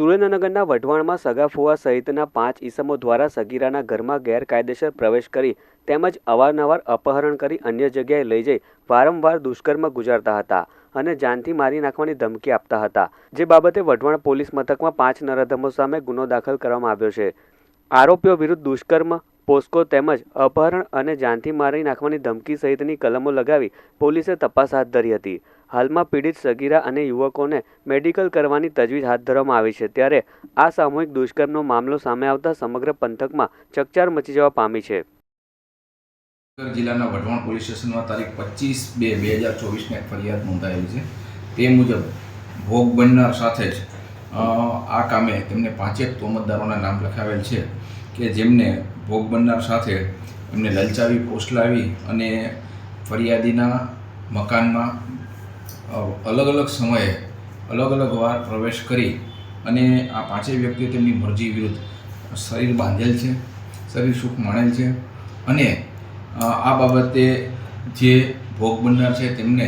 સુરેન્દ્રનગરના વઢવાણમાં સગા ફુવા સહિતના પાંચ ઈસમો દ્વારા સગીરાના ઘરમાં ગેરકાયદેસર પ્રવેશ કરી તેમજ અવારનવાર અપહરણ કરી અન્ય જગ્યાએ લઈ જઈ વારંવાર દુષ્કર્મ ગુજારતા હતા અને જાનથી મારી નાખવાની ધમકી આપતા હતા. જે બાબતે વઢવાણ પોલીસ મથકમાં પાંચ નરાધમો સામે ગુનો દાખલ કરવામાં આવ્યો છે. આરોપીઓ વિરુદ્ધ દુષ્કર્મ પોસ્કો તેમજ અપહરણ અને જાનથી મારી નાખવાની ધમકી સહિતની કલમો લગાવી પોલીસે તપાસ હાથ ધરી હતી. હાલમાં પીડિત સગીરા અને યુવકોને મેડિકલ કરવાની તજવીજ હાથ ધરવામાં આવી છે ત્યારે આ સામૂહિક દુષ્કર્મનો મામલો સામે આવતા સમગ્ર પંથકમાં ચકચાર મચી જવા પામી છે. જિલ્લાના વઢવાણ પોલીસ સ્ટેશનમાં તારીખ પચીસ બે બે હજાર ચોવીસને ફરિયાદ નોંધાયેલી છે. તે મુજબ ભોગ બનનાર સાથે જ આ કામે તેમને પાંચેક તોમતદારોના નામ લખાવેલ છે. કે જેમને ભોગ બનનાર સાથે એમને લલચાવી પોસ્ટલાવી અને ફરિયાદીના મકાનમાં અલગ અલગ સમયે અલગ અલગ વાર પ્રવેશ કરી અને આ પાંચેય વ્યક્તિઓ તેમની મરજી વિરુદ્ધ શરીર બાંધેલ છે, શરીર સુખ માણેલ છે અને આ બાબતે જે ભોગ બનનાર છે તેમને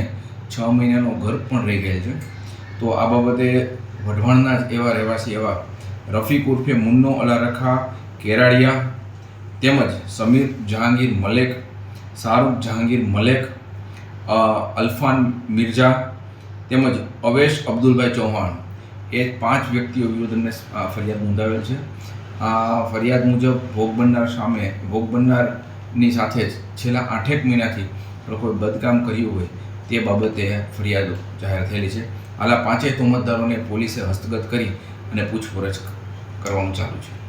છ મહિનાનો ગર્ભ પણ રહી ગયેલ છે. તો આ બાબતે વઢવાણના જ એવા રહેવાસી એવા રફીક ઉર્ફે મુન્નો અલારખા કેરાડિયા તેમજ સમીર જહાંગીર મલેક, શાહરૂખ જહાંગીર મલેક અલ્ફાન મિર્ઝા તેમજ અવેશ અબ્દુલભાઈ ચૌહાણ. એ પાંચ વ્યક્તિઓ વિરુદ્ધ એમને ફરિયાદ નોંધાવેલ છે. આ ફરિયાદ મુજબ ભોગ બનનાર સામે, ભોગ બનનારની સાથે જ છેલ્લા આઠેક મહિનાથી લોકોએ બદકામ કર્યું હોય તે બાબતે ફરિયાદો જાહેર થયેલી છે. હાલા પાંચેય તોમતદારોને પોલીસે હસ્તગત કરી અને પૂછપરછ કરવાનું ચાલુ છે.